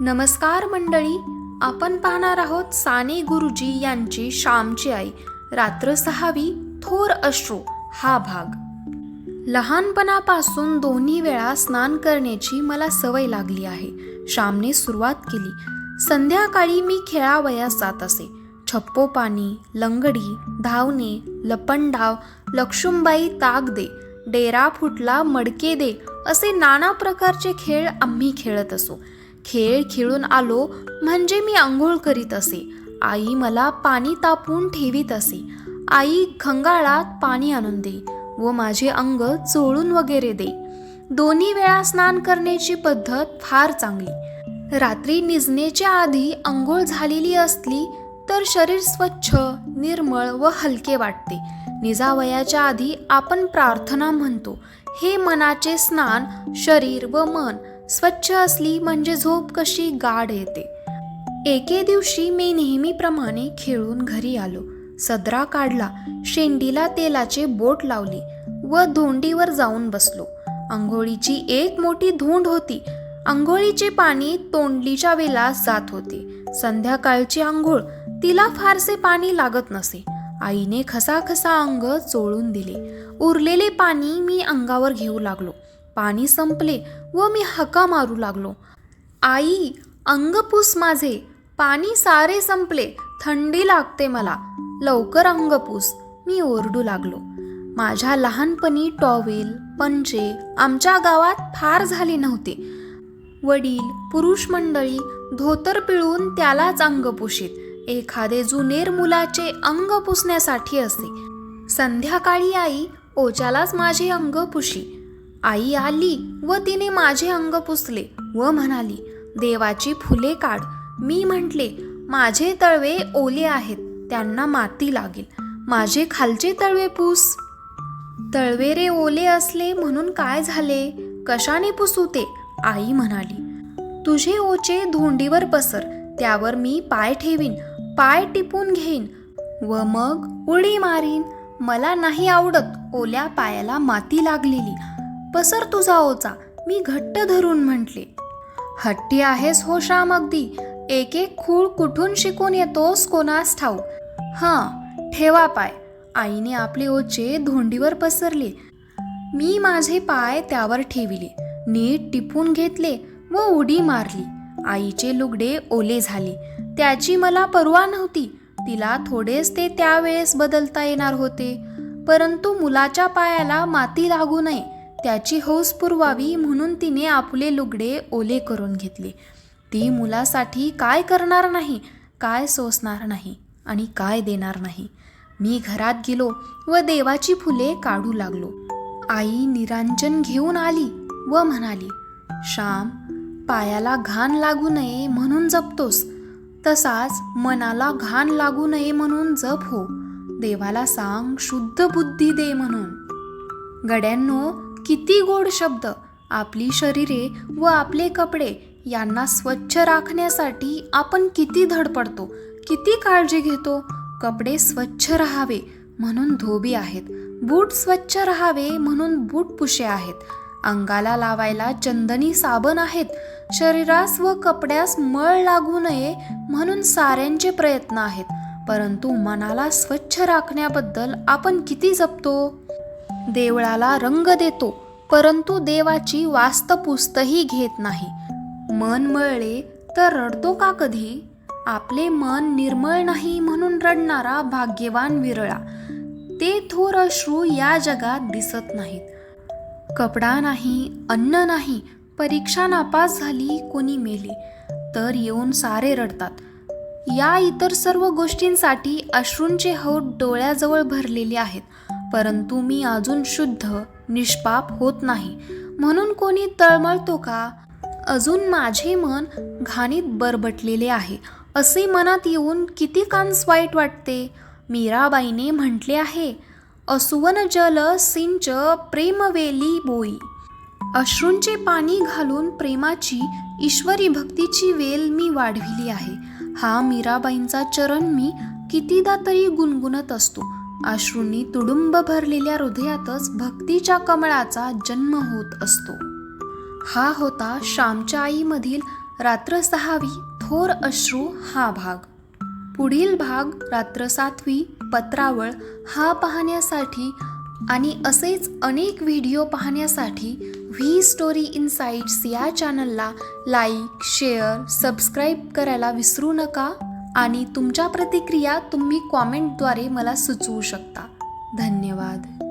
नमस्कार मंडळी आपण पाहणार आहोत साने गुरुजी यांची श्यामची आई रात्र सहावी थोर अश्रू हा भाग. लहानपणापासून दोन्ही वेळा स्नान करण्याची मला सवय लागली आहे. श्यामने सुरुवात केली. संध्याकाळी मी खेळावयास जात असे. छप्पो पाणी लंगडी धावणे लपंडाव लक्ष्मीबाई ताक दे डेरा फुटला मडके दे असे नाना प्रकारचे खेळ आम्ही खेळत असो. खेळ खेळून आलो म्हणजे मी आंघोळ करीत असे. आई मला पाणी तापून ठेवीत असे. आई खंगाळात पाणी आणून दे व माझे अंग चोळून वगैरे दे. दोन्ही वेळा स्नान करण्याची पद्धत फार चांगली. रात्री निजण्याच्या आधी अंघोळ झालेली असली तर शरीर स्वच्छ निर्मळ व हलके वाटते. निजावयाच्या आधी आपण प्रार्थना म्हणतो. हे मनाचे स्नान शरीर व मन स्वच्छ असली म्हणजे झोप कशी गाढ येते. एके दिवशी मी नेहमीप्रमाणे खेळून घरी आलो. सदरा काढला शेंडीला तेलाचे बोट लावली व धोंडीवर जाऊन बसलो. आंघोळीची एक मोठी धोंड होती. आंघोळीचे पाणी तोंडलीच्या वेलास जात होते. संध्याकाळची आंघोळ तिला फारसे पाणी लागत नसे. आईने खसाखसा अंग चोळून दिले. उरलेले पाणी मी अंगावर घेऊ लागलो. पाणी संपले व मी हका मारू लागलो. आई अंगपूस माझे. पाणी सारे संपले. थंडी लागते मला. लवकर अंगपूस मी ओरडू लागलो. माझ्या लहानपणी टॉवेल पंचे आमच्या गावात फार झाले नव्हते. वडील पुरुष मंडळी धोतर पिळून त्यालाच अंग पुशीत एखादे जुनेर मुलाचे अंग पुसण्यासाठी असे. संध्याकाळी आई ओच्यालाच माझे अंग पुशी. आई आली व तिने माझे अंग पुसले व म्हणाली देवाची फुले काढ. मी म्हटले माझे तळवे ओले आहेत त्यांना माती लागेल. माझे खालचे तळवे पूस. तळवे रे ओले असले म्हणून काय झाले? कशाने पुसू ते? आई म्हणाली तुझे ओचे धोंडीवर पसर त्यावर मी पाय ठेवीन पाय टिपून घेईन व मग उडी मारीन. मला नाही आवडत ओल्या पायाला माती लागलेली. पसर तुझा ओचा मी घट्ट धरून म्हटले. हट्टी आहेस हो श्याम अगदी एक एक खूळ कुठून शिकून येतोस कोणास ठाऊ हां ठेवा पाय. आईने आपले ओचे धोंडीवर पसरले. मी माझे पाय त्यावर ठेविले. नीट टिपून घेतले व उडी मारली. आईचे लुगडे ओले झाले. त्याची मला पर्वा नव्हती. तिला थोडेच ते त्यावेळेस बदलता येणार होते. परंतु मुलाच्या पायाला माती लागू नये. त्याची हौस पुरवावी म्हणून तिने आपले लुगडे ओले करून घेतले. ती मुलासाठी काय करणार नाही काय सोसणार नाही आणि काय देणार नाही. मी घरात गेलो व देवाची फुले काढू लागलो. आई निरांजन घेऊन आली व म्हणाली श्याम पायाला घाण लागू नये म्हणून जपतोस. तसाच मनाला घाण लागू नये म्हणून जप हो. देवाला सांग शुद्ध बुद्धी दे म्हणून. गड्यांनो किती गोड शब्द आपली शरीरे व आपले कपडे यांना स्वच्छ राखण्यासाठी आपण किती धडपडतो किती काळजी घेतो? कपडे स्वच्छ राहावे म्हणून धोबी आहेत. बूट स्वच्छ राहावे म्हणून बूट पुशे आहेत. अंगाला लावायला चंदनी साबण आहेत. शरीरास व कपड्यास मळ लागू नये म्हणून साऱ्यांचे प्रयत्न आहेत. परंतु मनाला स्वच्छ राखण्याबद्दल आपण किती जपतो? देवळाला रंग देतो परंतु देवाची वास्तपुस्तही घेत नाही. मन मळले तर रडतो का कधी? आपले मन निर्मळ नाही म्हणून रडणारा भाग्यवान विरळा. ते थोर अश्रू या जगात दिसत नाहीत. कपडा नाही अन्न नाही परीक्षा नापास झाली कोणी मेली. तर येऊन सारे रडतात. या इतर सर्व गोष्टींसाठी अश्रूंचे हौद डोळ्याजवळ भरलेले आहेत. परंतु मी अजून शुद्ध निष्पाप होत नाही. म्हणून कोणी तळमळतो का? अजून माझे मन घाणीत बरबटलेले आहे. असे मनात येऊन किती कांस वाईट वाटते? मीराबाईने म्हटले आहे असुवन जल सिंच प्रेमवेली बोई. अश्रूंचे पाणी घालून प्रेमाची ईश्वरी भक्तीची वेल मी वाढविली आहे. हा मीराबाईंचा चरण मी कितीदा तरी गुणगुणत असतो. अश्रूंनी तुडुंब भरलेल्या हृदयातच भक्तीच्या कमळाचा जन्म होत असतो. हा होता श्यामच्या आईमधील रात्र सहावी थोर अश्रू हा भाग. पुढील भाग रात्र सातवी पत्रावळ हा पाहण्यासाठी आणि असेच अनेक व्हिडिओ पाहण्यासाठी व्ही स्टोरी इनसाइट्स या चॅनलला लाईक शेअर सबस्क्राईब करायला विसरू नका. आणि तुमच्या प्रतिक्रिया तुम्ही कॉमेंटद्वारे मला सुचवू शकता. धन्यवाद.